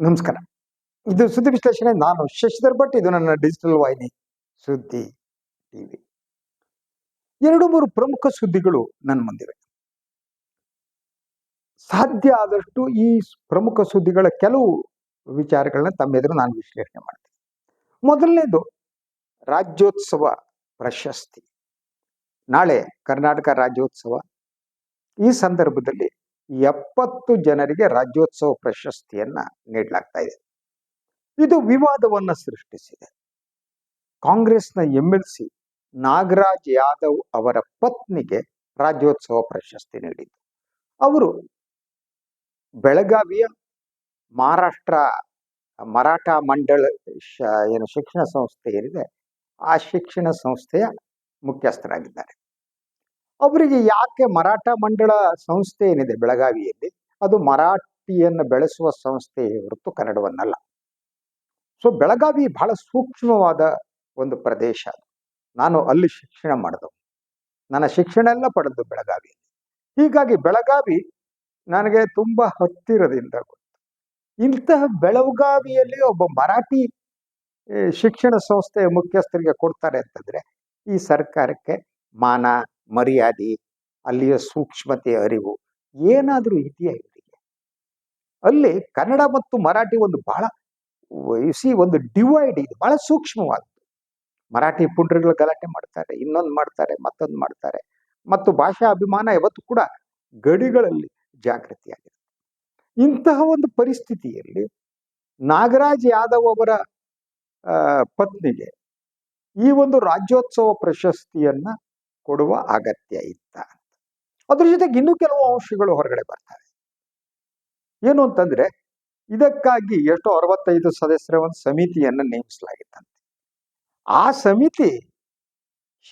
ನಮಸ್ಕಾರ. ಇದು ಸುದ್ದಿ ವಿಶ್ಲೇಷಣೆ. ನಾನು ಶಶಿಧರ್ ಭಟ್. ಇದು ನನ್ನ ಡಿಜಿಟಲ್ ವಾಹಿನಿ ಸುದ್ದಿ ಟಿವಿ. ಎರಡು ಮೂರು ಪ್ರಮುಖ ಸುದ್ದಿಗಳು ನನ್ನ ಮುಂದಿವೆ. ಸಾಧ್ಯ ಆದಷ್ಟು ಈ ಪ್ರಮುಖ ಸುದ್ದಿಗಳ ಕೆಲವು ವಿಚಾರಗಳನ್ನ ತಮ್ಮೆದುರು ನಾನು ವಿಶ್ಲೇಷಣೆ ಮಾಡ್ತೀನಿ. ಮೊದಲನೇದು, ರಾಜ್ಯೋತ್ಸವ ಪ್ರಶಸ್ತಿ. ನಾಳೆ ಕರ್ನಾಟಕ ರಾಜ್ಯೋತ್ಸವ. ಈ ಸಂದರ್ಭದಲ್ಲಿ ಎಪ್ಪತ್ತು ಜನರಿಗೆ ರಾಜ್ಯೋತ್ಸವ ಪ್ರಶಸ್ತಿಯನ್ನ ನೀಡಲಾಗ್ತಾ ಇದೆ. ಇದು ವಿವಾದವನ್ನ ಸೃಷ್ಟಿಸಿದೆ. ಕಾಂಗ್ರೆಸ್ನ M L C Nagaraj Yadav ಅವರ ಪತ್ನಿಗೆ ರಾಜ್ಯೋತ್ಸವ ಪ್ರಶಸ್ತಿ ನೀಡಿದ್ದು. ಅವರು ಬೆಳಗಾವಿಯ ಮಹಾರಾಷ್ಟ್ರ ಮರಾಠ ಮಂಡಳ ಏನು ಶಿಕ್ಷಣ ಸಂಸ್ಥೆ ಏನಿದೆ, ಆ ಶಿಕ್ಷಣ ಸಂಸ್ಥೆಯ ಮುಖ್ಯಸ್ಥರಾಗಿದ್ದಾರೆ. ಅವರಿಗೆ ಯಾಕೆ ಮರಾಠ ಮಂಡಳ ಸಂಸ್ಥೆ ಏನಿದೆ ಬೆಳಗಾವಿಯಲ್ಲಿ? ಅದು ಮರಾಠಿಯನ್ನು ಬೆಳೆಸುವ ಸಂಸ್ಥೆ ಹೊರತು ಕನ್ನಡವನ್ನಲ್ಲ. ಸೊ ಬೆಳಗಾವಿ ಬಹಳ ಸೂಕ್ಷ್ಮವಾದ ಒಂದು ಪ್ರದೇಶ. ನಾನು ಅಲ್ಲಿ ಶಿಕ್ಷಣ ಮಾಡಿದವು ನನ್ನ ಶಿಕ್ಷಣ ಎಲ್ಲ ಪಡೆದು ಬೆಳಗಾವಿಯಲ್ಲಿ. ಹೀಗಾಗಿ ಬೆಳಗಾವಿ ನನಗೆ ತುಂಬ ಹತ್ತಿರದಿಂದ ಗೊತ್ತು ಇಂತಹ ಬೆಳಗಾವಿಯಲ್ಲಿ ಒಬ್ಬ ಮರಾಠಿ ಶಿಕ್ಷಣ ಸಂಸ್ಥೆಯ ಮುಖ್ಯಸ್ಥರಿಗೆ ಕೊಡ್ತಾರೆ ಅಂತಂದ್ರೆ ಈ ಸರ್ಕಾರಕ್ಕೆ ಮಾನ ಮರ್ಯಾದೆ, ಅಲ್ಲಿಯ ಸೂಕ್ಷ್ಮತೆ, ಅರಿವು ಏನಾದರೂ ಇದೆಯಾ ಇವರಿಗೆ? ಅಲ್ಲಿ ಕನ್ನಡ ಮತ್ತು ಮರಾಠಿ ಒಂದು ಬಹಳ ಸಿ ಒಂದು ಡಿವೈಡ್ ಇದೆ, ಬಹಳ ಸೂಕ್ಷ್ಮವಾದದ್ದು ಮರಾಠಿ ಪುಂಡ್ರಿಗಳು ಗಲಾಟೆ ಮಾಡ್ತಾರೆ, ಇನ್ನೊಂದು ಮಾಡ್ತಾರೆ, ಮತ್ತೊಂದು ಮಾಡ್ತಾರೆ. ಮತ್ತು ಭಾಷಾ ಅಭಿಮಾನ ಯಾವತ್ತು ಕೂಡ ಗಡಿಗಳಲ್ಲಿ ಜಾಗೃತಿಯಾಗಿದೆ ಇಂತಹ ಒಂದು ಪರಿಸ್ಥಿತಿಯಲ್ಲಿ ನಾಗರಾಜ್ ಯಾದವ್ ಅವರ ಪತ್ನಿಗೆ ಈ ಒಂದು ರಾಜ್ಯೋತ್ಸವ ಪ್ರಶಸ್ತಿಯನ್ನ ಕೊಡುವ ಅಗತ್ಯ ಇತ್ತ ಅದ್ರ ಜೊತೆಗೆ ಇನ್ನೂ ಕೆಲವು ಅಂಶಗಳು ಹೊರಗಡೆ ಬರ್ತವೆ. ಏನು ಅಂತಂದ್ರೆ, ಇದಕ್ಕಾಗಿ ಎಷ್ಟೋ ಅರವತ್ತೈದು ಸದಸ್ಯರ ಒಂದು ಸಮಿತಿಯನ್ನು ನೇಮಿಸಲಾಗಿತ್ತಂತೆ. ಆ ಸಮಿತಿ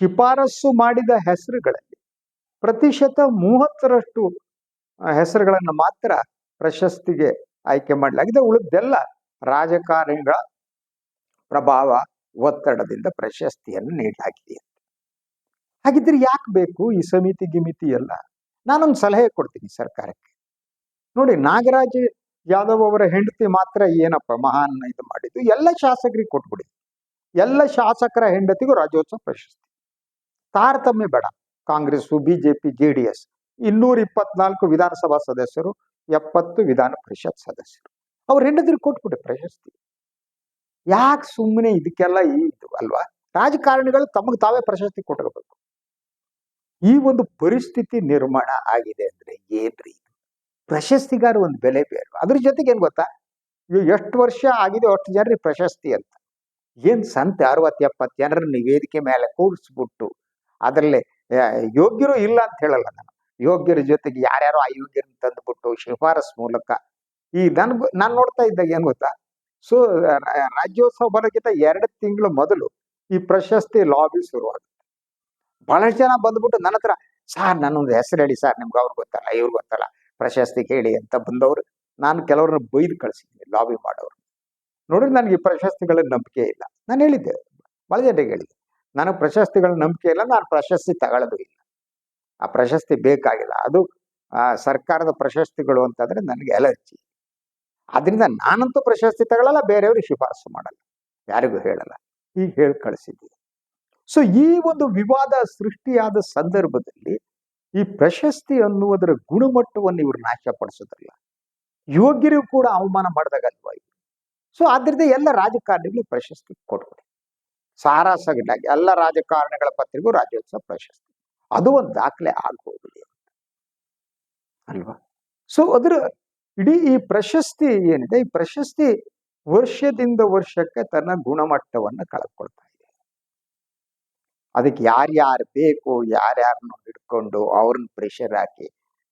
ಶಿಫಾರಸು ಮಾಡಿದ ಹೆಸರುಗಳಲ್ಲಿ ಪ್ರತಿಶತ ಮೂವತ್ತರಷ್ಟು ಹೆಸರುಗಳನ್ನು ಮಾತ್ರ ಪ್ರಶಸ್ತಿಗೆ ಆಯ್ಕೆ ಮಾಡಲಾಗಿದೆ. ಉಳಿದೆಲ್ಲ ರಾಜಕಾರಣಿಗಳ ಪ್ರಭಾವ ಒತ್ತಡದಿಂದ ಪ್ರಶಸ್ತಿಯನ್ನು ನೀಡಲಾಗಿದೆ. ಹಾಗಿದ್ರೆ ಯಾಕೆ ಬೇಕು ಈ ಸಮಿತಿ ಗಿಮಿತಿ ಎಲ್ಲ? ನಾನೊಂದು ಸಲಹೆ ಕೊಡ್ತೀನಿ ಸರ್ಕಾರಕ್ಕೆ. ನೋಡಿ, ನಾಗರಾಜ್ ಯಾದವ್ ಅವರ ಹೆಂಡತಿ ಮಾತ್ರ ಏನಪ್ಪ ಮಹಾನ್ ಇದು ಮಾಡಿದ್ದು? ಎಲ್ಲ ಶಾಸಕರಿಗೆ ಕೊಟ್ಬಿಡಿ. ಎಲ್ಲ ಶಾಸಕರ ಹೆಂಡತಿಗೂ ರಾಜ್ಯೋತ್ಸವ ಪ್ರಶಸ್ತಿ. ತಾರತಮ್ಯ ಬೇಡ. Congress BJP, J D S ಇನ್ನೂರ ಇಪ್ಪತ್ನಾಲ್ಕು ವಿಧಾನಸಭಾ ಸದಸ್ಯರು, ಎಪ್ಪತ್ತು ವಿಧಾನ ಪರಿಷತ್ ಸದಸ್ಯರು. ಅವ್ರ ಹೆಂಡತಿಗೆ ಕೊಟ್ಬಿಡಿ ಪ್ರಶಸ್ತಿ. ಯಾಕೆ ಸುಮ್ಮನೆ ಇದಕ್ಕೆಲ್ಲ ಇದು ಅಲ್ವಾ? ರಾಜಕಾರಣಿಗಳು ತಮಗೆ ತಾವೇ ಪ್ರಶಸ್ತಿ ಕೊಟ್ಕೋಬೇಕು. ಈ ಒಂದು ಪರಿಸ್ಥಿತಿ ನಿರ್ಮಾಣ ಆಗಿದೆ ಅಂದ್ರೆ ಏನ್ರಿ? ಪ್ರಶಸ್ತಿಗಾರ ಒಂದು ಬೆಲೆ ಬೇರೆ ಅದ್ರ ಜೊತೆಗೆ ಏನ್ ಗೊತ್ತಾ? ಎಷ್ಟು ವರ್ಷ ಆಗಿದೆ ಅಷ್ಟು ಜನರಿಗೆ ಪ್ರಶಸ್ತಿ ಅಂತ. ಏನ್ ಸಂತ ಅರವತ್ತು ಎಪ್ಪತ್ತು ಜನರನ್ನ ವೇದಿಕೆ ಮೇಲೆ ಕೂರಿಸ್ಬಿಟ್ಟು ಅದರಲ್ಲಿ ಯೋಗ್ಯರು ಇಲ್ಲ ಅಂತ ಹೇಳಲ್ಲ ನಾನು. ಯೋಗ್ಯರ ಜೊತೆಗೆ ಯಾರ್ಯಾರೋ ಅಯೋಗ್ಯರನ್ನ ತಂದ್ಬಿಟ್ಟು ಶಿಫಾರಸ್ ಮೂಲಕ ಈ ನನ್ ನಾನು ನೋಡ್ತಾ ಇದ್ದಾಗ ಏನ್ ಗೊತ್ತಾ? ಸೊ ರಾಜ್ಯೋತ್ಸವ ಬರೋಕ್ಕಿಂತ ಎರಡು ತಿಂಗಳು ಮೊದಲು ಈ ಪ್ರಶಸ್ತಿ ಲಾಬಿ ಶುರುವಾಗುತ್ತೆ ಬಹಳಷ್ಟು ಜನ ಬಂದ್ಬಿಟ್ಟು ನನ್ನ ಹತ್ರ ಸರ್ ನನ್ನೊಂದು ಹೆಸರು ಹೇಳಿ ಸರ್ ನಿಮ್ಗೆ ಅವ್ರು ಗೊತ್ತಲ್ಲ ಇವ್ರಿಗೆ ಗೊತ್ತಲ್ಲ ಪ್ರಶಸ್ತಿ ಕೇಳಿ ಅಂತ ಬಂದವರು ನಾನು ಕೆಲವ್ರನ್ನ ಬೈದು ಕಳಿಸಿದ್ದೀನಿ ಲಾಬಿ ಮಾಡೋರು. ನೋಡಿದ್ರೆ ನನಗೆ ಪ್ರಶಸ್ತಿಗಳ ನಂಬಿಕೆ ಇಲ್ಲ. ನಾನು ಹೇಳಿದ್ದೆ ಬಹಳ ಜನರಿಗೆ ಹೇಳಿದ್ದೆ ನನಗೆ ಪ್ರಶಸ್ತಿಗಳ ನಂಬಿಕೆ ಇಲ್ಲ ನಾನು ಪ್ರಶಸ್ತಿ ತಗೊಳ್ಳೋದು ಇಲ್ಲ. ಆ ಪ್ರಶಸ್ತಿ ಬೇಕಾಗಿಲ್ಲ. ಅದು ಆ, ಸರ್ಕಾರದ ಪ್ರಶಸ್ತಿಗಳು ಅಂತಂದ್ರೆ ನನಗೆ ಅಲರ್ಜಿ. ಅದರಿಂದ ನಾನಂತೂ ಪ್ರಶಸ್ತಿ ತಗೊಳ್ಳಲ್ಲ ಬೇರೆಯವ್ರಿಗೆ ಶಿಫಾರಸು ಮಾಡಲ್ಲ. ಯಾರಿಗೂ ಹೇಳಲ್ಲ. ಈಗ ಹೇಳಿ ಕಳಿಸಿದ್ದೀನಿ. ಸೊ ಈ ಒಂದು ವಿವಾದ ಸೃಷ್ಟಿಯಾದ ಸಂದರ್ಭದಲ್ಲಿ ಈ ಪ್ರಶಸ್ತಿ ಅನ್ನುವುದರ ಗುಣಮಟ್ಟವನ್ನು ಇವರು ನಾಶಪಡಿಸೋದಲ್ಲ. ಯೋಗ್ಯರಿಗೂ ಕೂಡ ಅವಮಾನ ಮಾಡಿದಾಗಲ್ವಾ ಇದು? ಸೊ ಆದ್ರಿಂದ ಎಲ್ಲ ರಾಜಕಾರಣಿಗಳು ಪ್ರಶಸ್ತಿ ಕೊಟ್ಬಿಡಿ ಸಾರಾಸಗಟಾಗಿ ಎಲ್ಲ ರಾಜಕಾರಣಿಗಳ ಪತ್ರಿಗೂ ರಾಜ್ಯೋತ್ಸವ ಪ್ರಶಸ್ತಿ. ಅದು ಒಂದು ದಾಖಲೆ ಆಗೋಗ್ಲಿ ಅಂತ. ಅಲ್ವಾ? ಸೊ ಅದರ ಇಡೀ ಈ ಪ್ರಶಸ್ತಿ ಏನಿದೆ? ಈ ಪ್ರಶಸ್ತಿ ವರ್ಷದಿಂದ ವರ್ಷಕ್ಕೆ ತನ್ನ ಗುಣಮಟ್ಟವನ್ನು ಕಳ್ಕೊಳ್ತಾ ಇದೆ ಅದಕ್ಕೆ ಯಾರ್ಯಾರು ಬೇಕು ಯಾರ್ಯಾರನ್ನು ಹಿಡ್ಕೊಂಡು ಅವ್ರನ್ನ ಪ್ರೆಷರ್ ಹಾಕಿ,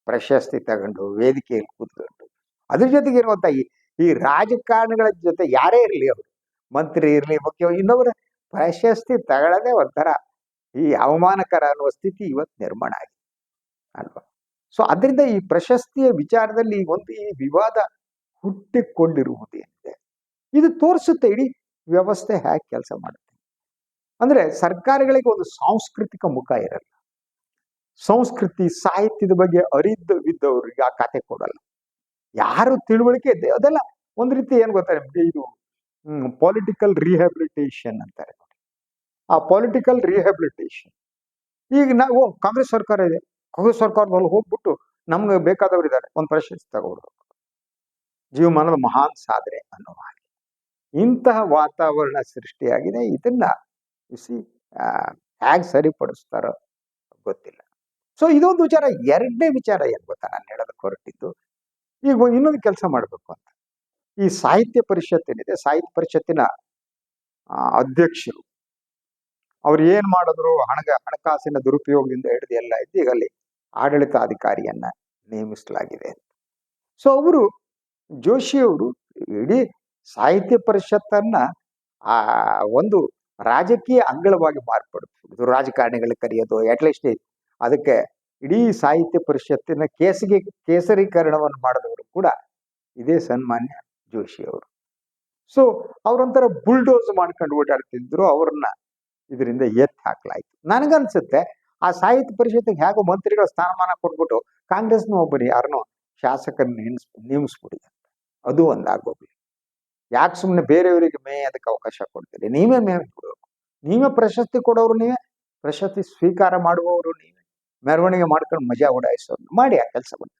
ಪ್ರಶಸ್ತಿ ತಗೊಂಡು, ವೇದಿಕೆಯಲ್ಲಿ ಕೂತ್ಕೊಂಡು. ಅದ್ರ ಜೊತೆಗೆ ಇರುವಂತ ಈ ಈ ರಾಜಕಾರಣಿಗಳ ಜೊತೆ ಯಾರೇ ಇರಲಿ ಅವರು, ಮಂತ್ರಿ ಇರಲಿ, ಮುಖ್ಯ, ಇನ್ನೊಬ್ರ ಪ್ರಶಸ್ತಿ ತಗೊಳ್ಳೋದೇ ಒಂಥರ ಈ ಅವಮಾನಕರ ಅನ್ನುವ ಸ್ಥಿತಿ ಇವತ್ತು ನಿರ್ಮಾಣ ಆಗಿದೆ, ಅಲ್ವಾ? ಸೊ ಅದರಿಂದ ಈ ಪ್ರಶಸ್ತಿಯ ವಿಚಾರದಲ್ಲಿ ಒಂದು ಈ ವಿವಾದ ಹುಟ್ಟಿಕೊಂಡಿರುವುದೇನಿದೆ ಇದು ತೋರಿಸುತ್ತೆ, ಇಡೀ ವ್ಯವಸ್ಥೆ ಹೇಗೆ ಕೆಲಸ ಮಾಡುತ್ತೆ. ಅಂದ್ರೆ ಸರ್ಕಾರಗಳಿಗೆ ಒಂದು ಸಾಂಸ್ಕೃತಿಕ ಮುಖ ಇರಲ್ಲ. ಸಂಸ್ಕೃತಿ ಸಾಹಿತ್ಯದ ಬಗ್ಗೆ ಅರಿದ ಬಿದ್ದವ್ರಿಗೆ ಆ ಕತೆ ಕೊಡಲ್ಲ. ಯಾರು ತಿಳುವಳಿಕೆ ಇದೆ, ಅದೆಲ್ಲ ಒಂದು ರೀತಿ ಏನು ಗೊತ್ತಾ ನಿಮ್ಗೆ ಇದು ಪೊಲಿಟಿಕಲ್ ರಿಹ್ಯಾಬಿಲಿಟೇಷನ್ ಅಂತಾರೆ ಆ ಪೊಲಿಟಿಕಲ್ ರಿಹ್ಯಾಬಿಲಿಟೇಷನ್ ಈಗ ನಾವು ಕಾಂಗ್ರೆಸ್ ಸರ್ಕಾರ ಇದೆ, ಕಾಂಗ್ರೆಸ್ ಸರ್ಕಾರದಲ್ಲಿ ಹೋಗ್ಬಿಟ್ಟು ನಮ್ಗೆ ಬೇಕಾದವರು ಇದ್ದಾರೆ, ಒಂದು ಪ್ರಶಸ್ತಿ ತಗೋಬಿಡ್ಬೇಕು ಜೀವಮಾನದ ಮಹಾನ್ ಸಾಧನೆ ಅನ್ನೋ ಹಾಗೆ. ಇಂತಹ ವಾತಾವರಣ ಸೃಷ್ಟಿಯಾಗಿದೆ, ಇದನ್ನ ಸಿ ಹೇಗೆ ಸರಿಪಡಿಸ್ತಾರೋ ಗೊತ್ತಿಲ್ಲ. ಸೊ, ಇದೊಂದು ವಿಚಾರ, ಎರಡನೇ ವಿಚಾರ ಏನು ಗೊತ್ತಾ ನಾನು ಹೇಳೋದಕ್ಕೆ ಹೊರಟಿದ್ದು, ಈಗ ಇನ್ನೊಂದು ಕೆಲಸ ಮಾಡಬೇಕು ಅಂತ. ಈ ಸಾಹಿತ್ಯ ಪರಿಷತ್ ಏನಿದೆ, ಸಾಹಿತ್ಯ ಪರಿಷತ್ತಿನ ಅಧ್ಯಕ್ಷರು, ಅವ್ರು ಏನ್ ಮಾಡಿದ್ರು, ಹಣಗ, ಹಣಕಾಸಿನ ದುರುಪಯೋಗದಿಂದ ಹಿಡಿದು ಎಲ್ಲ ಇದ್ದು ಈಗ ಅಲ್ಲಿ ಆಡಳಿತಾಧಿಕಾರಿಯನ್ನ ನೇಮಿಸಲಾಗಿದೆ ಸೊ, ಅವರು ಜೋಶಿಯವರು ಇಡೀ ಸಾಹಿತ್ಯ ಪರಿಷತ್ತನ್ನ, ಆ, ಒಂದು ರಾಜಕೀಯ ಅಂಗಳವಾಗಿ ಮಾರ್ಪಡಿಸ್ಬಿಟ್ಟು ರಾಜಕಾರಣಿಗಳು ಕರೆಯೋದು ಅಟ್ಲೀಸ್ಟ್ ಅದಕ್ಕೆ ಇಡೀ ಸಾಹಿತ್ಯ ಪರಿಷತ್ತಿನ ಕೇಸಿಗೆ ಕೇಸರೀಕರಣವನ್ನು ಮಾಡಿದವರು ಕೂಡ ಇದೇ ಸನ್ಮಾನ್ಯ ಜೋಶಿ ಅವರು. ಸೊ ಅವರೊಂಥರ ಬುಲ್ಡೋಸ್ ಮಾಡ್ಕೊಂಡು ಓಡಾಡ್ತಿದ್ರು ಅವ್ರನ್ನ ಇದರಿಂದ ಎತ್ತಿ ಹಾಕ್ಲಾಯ್ತು. ನನಗನ್ಸುತ್ತೆ, ಆ ಸಾಹಿತ್ಯ ಪರಿಷತ್ತಿಗೆ ಹೇಗೋ ಮಂತ್ರಿಗಳ ಸ್ಥಾನಮಾನ ಕೊಟ್ಬಿಟ್ಟು ಕಾಂಗ್ರೆಸ್ನ ಒಬ್ಬರು ಯಾರನ್ನೋ ಶಾಸಕರನ್ನ ನೇಮಿಸ್ ನೇಮಿಸ್ಬಿಡಿ ಅಂತ. ಅದು ಒಂದಾಗೋಗ್ಲಿ. ಯಾಕೆ ಸುಮ್ಮನೆ ಬೇರೆಯವರಿಗೆ ಮೇ ಅದಕ್ಕೆ ಅವಕಾಶ ಕೊಡ್ತೀರಿ? ನೀವೇ ಮೇ ಕೊಡಬೇಕು. ನೀವೇ ಪ್ರಶಸ್ತಿ ಕೊಡೋರು ನೀವೇ. ಪ್ರಶಸ್ತಿ ಸ್ವೀಕಾರ ಮಾಡುವವರು ನೀವೇ. ಮೆರವಣಿಗೆ ಮಾಡ್ಕೊಂಡು ಮಜಾ ಓಡಾಯಿಸೋದು. ಮಾಡಿ ಆ ಕೆಲಸವನ್ನು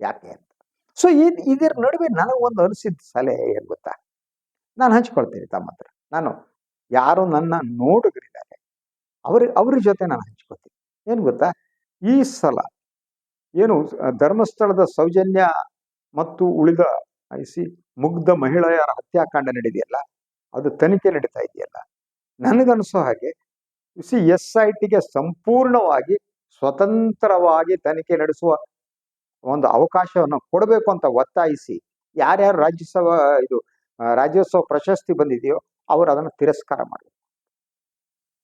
ಯಾಕೆ ಅಂತ. ಸೊ ಇದು, ಇದರ ನಡುವೆ ಒಂದು ಅನಿಸಿದ ಸಲಹೆ ಏನು ಗೊತ್ತಾ? ನಾನು ಹಂಚ್ಕೊಳ್ತೀನಿ ತಮ್ಮ ಹತ್ರ. ನಾನು ಯಾರು ನನ್ನ ನೋಡುಗರಿದ್ದಾರೆ, ಅವ್ರ ಅವ್ರ ಜೊತೆ ನಾನು ಹಂಚ್ಕೊಳ್ತೀನಿ. ಏನು ಗೊತ್ತಾ? ಈ ಸಲ ಏನು ಧರ್ಮಸ್ಥಳದ ಸೌಜನ್ಯ ಮತ್ತು ಉಳಿದ ಐಸಿ ಮುಗ್ಧ ಮಹಿಳೆಯರ ಹತ್ಯಾಕಾಂಡ ನಡೆದೆಯಲ್ಲ ಅದು ತನಿಖೆ ನಡೀತಾ ಇದೆಯಲ್ಲ? ನನಗನ್ಸೋ ಹಾಗೆ ಸಿ ಎಸ್ ಐ ಟಿಗೆ ಸಂಪೂರ್ಣವಾಗಿ ಸ್ವತಂತ್ರವಾಗಿ ತನಿಖೆ ನಡೆಸುವ ಒಂದು ಅವಕಾಶವನ್ನು ಕೊಡಬೇಕು ಅಂತ ಒತ್ತಾಯಿಸಿ, ಯಾರ್ಯಾರು ರಾಜ್ಯಸಭಾ, ಇದು ರಾಜ್ಯೋತ್ಸವ ಪ್ರಶಸ್ತಿ ಬಂದಿದೆಯೋ ಅವರು ಅದನ್ನು ತಿರಸ್ಕಾರ ಮಾಡಬೇಕು.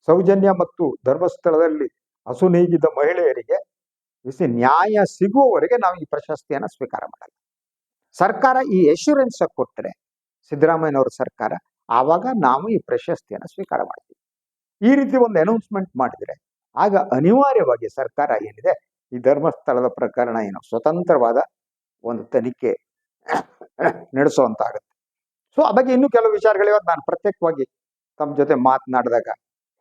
ಸೌಜನ್ಯ ಮತ್ತು ಧರ್ಮಸ್ಥಳದಲ್ಲಿ ಹಸುನೀಗಿದ್ದ ಮಹಿಳೆಯರಿಗೆ ಬಿಸಿ ನ್ಯಾಯ ಸಿಗುವವರೆಗೆ ನಾವು ಈ ಪ್ರಶಸ್ತಿಯನ್ನು ಸ್ವೀಕಾರ ಮಾಡಲ್ಲ. ಸರ್ಕಾರ ಈ ಎಶ್ಯೂರೆನ್ಸ್ ಕೊಟ್ಟರೆ ಸಿದ್ದರಾಮಯ್ಯನವರ ಸರ್ಕಾರ ಆವಾಗ ನಾವು ಈ ಪ್ರಶಸ್ತಿಯನ್ನು ಸ್ವೀಕಾರ ಮಾಡ್ತೀವಿ. ಈ ರೀತಿ ಒಂದು ಅನೌನ್ಸ್ಮೆಂಟ್ ಮಾಡಿದ್ರೆ ಆಗ ಅನಿವಾರ್ಯವಾಗಿ ಸರ್ಕಾರ ಏನಿದೆ, ಈ ಧರ್ಮಸ್ಥಳದ ಪ್ರಕರಣ ಏನು ಸ್ವತಂತ್ರವಾದ ಒಂದು ತನಿಖೆ ನಡೆಸುವಂತಾಗುತ್ತೆ. ಸೊ ಆ ಬಗ್ಗೆ ಇನ್ನೂ ಕೆಲವು ವಿಚಾರಗಳಿವೆ ನಾನು ಪ್ರತ್ಯೇಕವಾಗಿ ತಮ್ಮ ಜೊತೆ ಮಾತನಾಡಿದಾಗ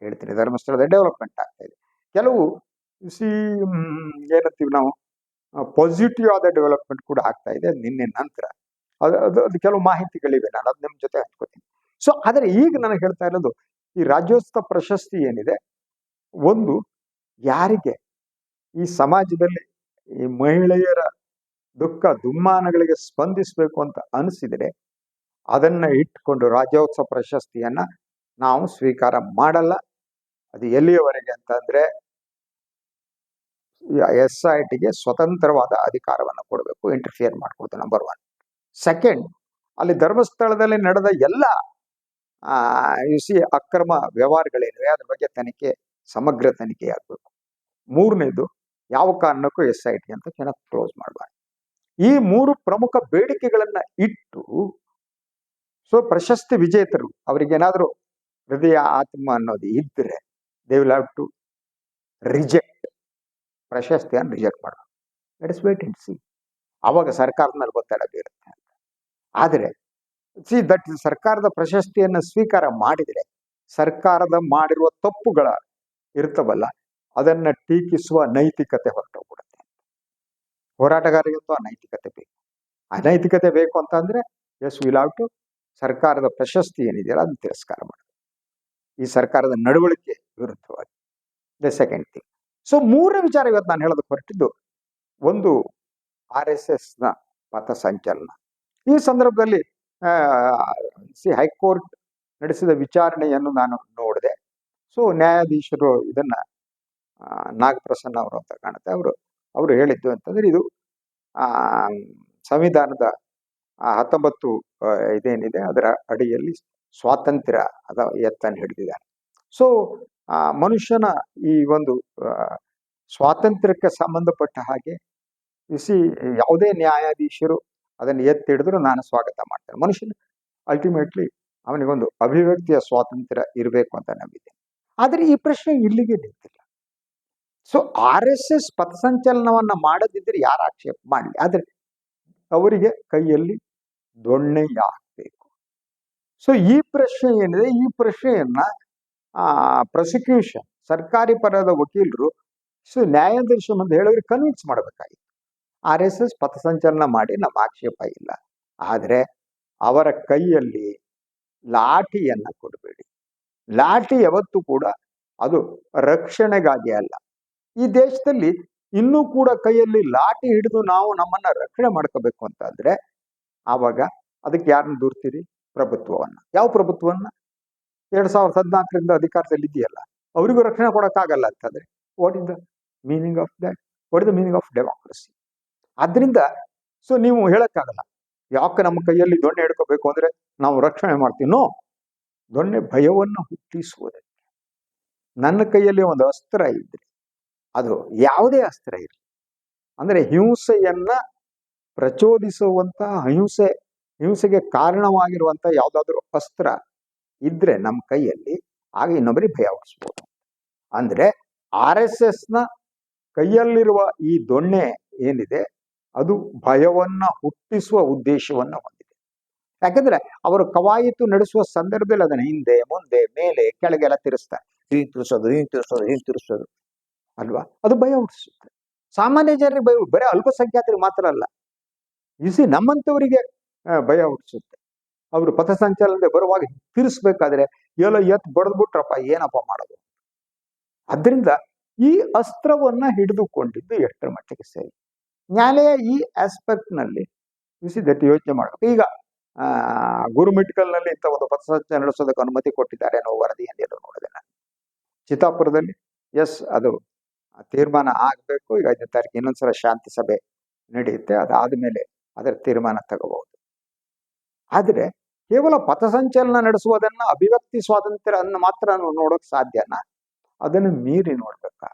ಹೇಳ್ತೀನಿ. ಧರ್ಮಸ್ಥಳದ ಡೆವಲಪ್ಮೆಂಟ್ ಆಗ್ತಾ ಇದೆ. ಕೆಲವು ಸಿ ಏನಂತೀವಿ ನಾವು ಪಾಸಿಟಿವ್ ಆದ ಡೆವಲಪ್ಮೆಂಟ್ ಕೂಡ ಆಗ್ತಾ ಇದೆ ನಿನ್ನೆ ನಂತರ. ಅದು ಅದು ಕೆಲವು ಮಾಹಿತಿಗಳಿವೆ, ನಾನು ಅದು ನಿಮ್ಮ ಜೊತೆ ಹಂಚ್ಕೋತೀನಿ. ಸೊ ಆದರೆ ಈಗ ನನಗೆ ಹೇಳ್ತಾ ಇರೋದು, ಈ ರಾಜ್ಯೋತ್ಸವ ಪ್ರಶಸ್ತಿ ಏನಿದೆ, ಒಂದು ಯಾರಿಗೆ? ಈ ಸಮಾಜದಲ್ಲಿ ಈ ಮಹಿಳೆಯರ ದುಃಖ, ದುಮ್ಮಾನಗಳಿಗೆ ಸ್ಪಂದಿಸಬೇಕು ಅಂತ ಅನಿಸಿದರೆ, ಅದನ್ನ ಇಟ್ಕೊಂಡು ರಾಜ್ಯೋತ್ಸವ ಪ್ರಶಸ್ತಿಯನ್ನ ನಾವು ಸ್ವೀಕಾರ ಮಾಡಲ್ಲ. ಅದು ಎಲ್ಲಿಯವರೆಗೆ ಅಂತಂದ್ರೆ ಎಸ್ ಐ ಟಿಗೆ ಸ್ವತಂತ್ರವಾದ ಅಧಿಕಾರವನ್ನು ಕೊಡಬೇಕು ಇಂಟರ್ಫಿಯರ್ ಮಾಡಿಕೊಡ್ತು ನಂಬರ್ ಒನ್ ಸೆಕೆಂಡ್ ಅಲ್ಲಿ ಧರ್ಮಸ್ಥಳದಲ್ಲಿ ನಡೆದ ಎಲ್ಲ ಯು ಸಿ ಅಕ್ರಮ ವ್ಯವಹಾರಗಳೇನಿವೆ, ಅದ್ರ ಬಗ್ಗೆ ತನಿಖೆ, ಸಮಗ್ರ ತನಿಖೆ ಆಗಬೇಕು. ಮೂರನೇದು, ಯಾವ ಕಾರಣಕ್ಕೂ ಎಸ್ ಐ ಟಿ ಅಂತ ಚೆನ್ನಾಗಿ ಕ್ಲೋಸ್ ಮಾಡಬಾರ್ದು. ಈ ಮೂರು ಪ್ರಮುಖ ಬೇಡಿಕೆಗಳನ್ನ ಇಟ್ಟು, ಸೊ ಪ್ರಶಸ್ತಿ ವಿಜೇತರು, ಅವರಿಗೇನಾದರೂ ಹೃದಯ, ಆತ್ಮ ಅನ್ನೋದು ಇದ್ದರೆ they will have to reject ಪ್ರಶಸ್ತಿಯನ್ನು reject it's wait and see ಅವಾಗ ಸರ್ಕಾರದ ಮೇಲೆ ಒತ್ತಡ ಬೀರುತ್ತೆ ಅಂತ. ಆದರೆ ಸಿ ದಟ್ ಸರ್ಕಾರದ ಪ್ರಶಸ್ತಿಯನ್ನು ಸ್ವೀಕಾರ ಮಾಡಿದರೆ, ಸರ್ಕಾರದ ಮಾಡಿರುವ ತಪ್ಪುಗಳ ಇರ್ತವಲ್ಲ, ಅದನ್ನು ಟೀಕಿಸುವ ನೈತಿಕತೆ ಹೊರಟೋಗ್ಬಿಡುತ್ತೆ. ಹೋರಾಟಗಾರರಿಗಂತೂ ಅನೈತಿಕತೆ ನೈತಿಕತೆ ಬೇಕು. ಆ ನೈತಿಕತೆ ಬೇಕು ಅಂತಂದರೆ ಎಸ್ ವಿಲ್ ಹಾವ್ ಟು ಸರ್ಕಾರದ ಪ್ರಶಸ್ತಿ ಏನಿದೆಯಲ್ಲ, ಅದನ್ನು ತಿರಸ್ಕಾರ ಮಾಡಬೇಕು ಈ ಸರ್ಕಾರದ ನಡವಳಿಕೆ ವಿರುದ್ಧವಾಗಿ. ದ ಸೆಕೆಂಡ್ ಥಿಂಗ್ ಸೊ ಮೂರನೇ ವಿಚಾರ ಇವತ್ತು ನಾನು ಹೇಳೋದಕ್ಕೆ ಹೊರಟಿದ್ದು, ಒಂದು ಆರ್ ಎಸ್ ಎಸ್ನ ಪಥಸಂಚಲನ ಈ ಸಂದರ್ಭದಲ್ಲಿ ಸಿ ಹೈಕೋರ್ಟ್ ನಡೆಸಿದ ವಿಚಾರಣೆಯನ್ನು ನಾನು ನೋಡಿದೆ. ಸೊ ನ್ಯಾಯಾಧೀಶರು ಇದನ್ನ ನಾಗಪ್ರಸನ್ನ ಅವರು ಅಂತ ಕಾಣುತ್ತೆ. ಅವರು ಅವರು ಹೇಳಿದ್ದು ಅಂತಂದ್ರೆ ಇದು, ಆ, ಸಂವಿಧಾನದ ಹತ್ತೊಂಬತ್ತು ಇದೇನಿದೆ, ಅದರ ಅಡಿಯಲ್ಲಿ ಸ್ವಾತಂತ್ರ್ಯ ಅದ, ಎತ್ತನ್ನು ಹಿಡಿದಿದ್ದಾರೆ ಸೊ ಆ ಮನುಷ್ಯನ ಈ ಒಂದು ಸ್ವಾತಂತ್ರ್ಯಕ್ಕೆ ಸಂಬಂಧಪಟ್ಟ ಹಾಗೆ ಇಸಿ ಯಾವುದೇ ನ್ಯಾಯಾಧೀಶರು ಅದನ್ನು ಎತ್ತಿಡಿದ್ರು ನಾನು ಸ್ವಾಗತ ಮಾಡ್ತೇನೆ. ಮನುಷ್ಯನ ಅಲ್ಟಿಮೇಟ್ಲಿ ಅವನಿಗೊಂದು ಅಭಿವ್ಯಕ್ತಿಯ ಸ್ವಾತಂತ್ರ್ಯ ಇರಬೇಕು ಅಂತ ನಂಬಿದ್ದೇನೆ ಆದರೆ ಈ ಪ್ರಶ್ನೆ ಇಲ್ಲಿಗೆ ನಿಂತಿಲ್ಲ. ಸೊ ಆರ್ ಎಸ್ ಎಸ್ ಪಥಸಂಚಲನವನ್ನ ಮಾಡದಿದ್ರೆ ಯಾರು ಆಕ್ಷೇಪ ಮಾಡಲಿ? ಆದರೆ ಅವರಿಗೆ ಕೈಯಲ್ಲಿ ದೊಣ್ಣೆ ಯಾಕಬೇಕು ಸೊ ಈ ಪ್ರಶ್ನೆ ಏನಿದೆ? ಈ ಪ್ರಶ್ನೆಯನ್ನ ಪ್ರಾಸಿಕ್ಯೂಷನ್ ಸರ್ಕಾರಿ ಪರದ ವಕೀಲರು ಸೊ ನ್ಯಾಯಾಧೀಶ ಮುಂದೆ ಹೇಳಿದ್ರೆ ಕನ್ವಿನ್ಸ್ ಮಾಡಬೇಕಾಗಿತ್ತು. ಆರ್ ಎಸ್ ಎಸ್ ಪಥಸಂಚಲನ ಮಾಡಿ ನಮ್ಮ ಆಕ್ಷೇಪ ಇಲ್ಲ. ಆದರೆ ಅವರ ಕೈಯಲ್ಲಿ ಲಾಠಿಯನ್ನ ಕೊಡಬೇಡಿ. ಲಾಠಿ ಯಾವತ್ತೂ ಕೂಡ ಅದು ರಕ್ಷಣೆಗಾಗಿ ಅಲ್ಲ. ಈ ದೇಶದಲ್ಲಿ ಇನ್ನೂ ಕೂಡ ಕೈಯಲ್ಲಿ ಲಾಠಿ ಹಿಡಿದು ನಾವು ನಮ್ಮನ್ನ ರಕ್ಷಣೆ ಮಾಡ್ಕೋಬೇಕು ಅಂತಂದ್ರೆ ಆವಾಗ ಅದಕ್ಕೆ ಯಾರನ್ನ ದೂರ್ತೀರಿ? ಪ್ರಭುತ್ವವನ್ನ. ಯಾವ ಪ್ರಭುತ್ವವನ್ನ? ಎರಡ್ ಸಾವಿರದ ಹದಿನಾಲ್ಕರಿಂದ ಅಧಿಕಾರದಲ್ಲಿ ಇದೆಯಲ್ಲ ಅವರಿಗೂ ರಕ್ಷಣೆ ಕೊಡೋಕ್ಕಾಗಲ್ಲ ಅಂತಂದರೆ what is the meaning of that what is the meaning of democracy ಆದ್ದರಿಂದ ಸೊ ನೀವು ಹೇಳೋಕ್ಕಾಗಲ್ಲ, ಯಾಕೆ ನಮ್ಮ ಕೈಯಲ್ಲಿ ದೊಣ್ಣೆ ಹಿಡ್ಕೋಬೇಕು ಅಂದ್ರೆ ನಾವು ರಕ್ಷಣೆ ಮಾಡ್ತೀನೋ ದೊಣ್ಣೆ ಭಯವನ್ನು ಹುಟ್ಟಿಸುವುದಕ್ಕೆ. ನನ್ನ ಕೈಯಲ್ಲಿ ಒಂದು ಅಸ್ತ್ರ ಇದ್ರೆ, ಅದು ಯಾವುದೇ ಅಸ್ತ್ರ ಇರಲಿ. ಅಂದ್ರೆ ಹಿಂಸೆಯನ್ನು ಪ್ರಚೋದಿಸುವಂತಹ, ಹಿಂಸೆ, ಹಿಂಸೆಗೆ ಕಾರಣವಾಗಿರುವಂಥ ಯಾವುದಾದ್ರೂ ಅಸ್ತ್ರ ಇದ್ರೆ ನಮ್ಮ ಕೈಯಲ್ಲಿ, ಆಗ ಇನ್ನೊಬ್ಬರಿಗೆ ಭಯ ಹುಟ್ಟಿಸ್ಬೋದು ಅಂದ್ರೆ ಆರ್ ಎಸ್ ಎಸ್ನ ಕೈಯಲ್ಲಿರುವ ಈ ದೊಣ್ಣೆ ಏನಿದೆ, ಅದು ಭಯವನ್ನ ಹುಟ್ಟಿಸುವ ಉದ್ದೇಶವನ್ನ ಹೊಂದಿದೆ. ಯಾಕಂದ್ರೆ ಅವರು ಕವಾಯಿತು ನಡೆಸುವ ಸಂದರ್ಭದಲ್ಲಿ ಅದನ್ನ ಹಿಂದೆ, ಮುಂದೆ, ಮೇಲೆ, ಕೆಳಗೆಲ್ಲ ತಿರುಸ್ತಾರೆ ಹಿಂಗೆ ತಿರ್ಸೋದು ಹಿಂಗೆ ತಿರ್ಸೋದು ಹಿಂಗೆ ತಿರ್ಸೋದು. ಅಲ್ವಾ? ಅದು ಭಯ ಹುಟ್ಟಿಸುತ್ತೆ ಸಾಮಾನ್ಯ ಜನರಿಗೆ ಭಯ, ಬರೀ ಅಲ್ಪಸಂಖ್ಯಾತರಿಗೆ ಮಾತ್ರ ಅಲ್ಲ. ಇಸಿ ನಮ್ಮಂಥವರಿಗೆ ಭಯ ಹುಟ್ಟಿಸುತ್ತೆ ಅವರು ಪಥಸಂಚಲನದ ಬರುವಾಗ ತಿರ್ಸ್ಬೇಕಾದ್ರೆ ಎಲ್ಲೋ ಎತ್ ಬಡದ್ಬಿಟ್ರಪ್ಪ, ಏನಪ್ಪ ಮಾಡೋದು? ಅದರಿಂದ ಈ ಅಸ್ತ್ರವನ್ನ ಹಿಡಿದುಕೊಂಡಿದ್ದು ಎಷ್ಟರ ಮಟ್ಟಿಗೆ ಸರಿ. ನ್ಯಾಯಾಲಯ ಈ ಆಸ್ಪೆಕ್ಟ್ನಲ್ಲಿ ನಲ್ಲಿ ದಟ್ ಯೋಚನೆ ಮಾಡಬೇಕು. ಈಗ, ಆ ಗುರುಮಿಟ್ಕಲ್ನಲ್ಲಿ ಇಂಥ ಒಂದು ಪಥಸಂಚಲನ ನಡೆಸೋದಕ್ಕೆ ಅನುಮತಿ ಕೊಟ್ಟಿದ್ದಾರೆ ಅನ್ನೋ ವರದಿ ನೋಡಿದೆ ನಾನು. ಚಿತ್ತಾಪುರದಲ್ಲಿ, ಎಸ್, ಅದು ತೀರ್ಮಾನ ಆಗಬೇಕು. ಈಗ ಐದನೇ ತಾರೀಕು ಇನ್ನೊಂದ್ಸಲ ಶಾಂತಿ ಸಭೆ ನಡೆಯುತ್ತೆ. ಅದಾದ ಮೇಲೆ ಅದರ ತೀರ್ಮಾನ ತಗೋಬಹುದು. ಆದ್ರೆ ಕೇವಲ ಪಥಸಂಚಲನ ನಡೆಸುವುದನ್ನ ಅಭಿವ್ಯಕ್ತಿ ಸ್ವಾತಂತ್ರ್ಯ ಅನ್ನ ಮಾತ್ರ ನಾವು ನೋಡೋಕೆ ಸಾಧ್ಯನಾ? ಅದನ್ನು ಮೀರಿ ನೋಡ್ಬೇಕಾ?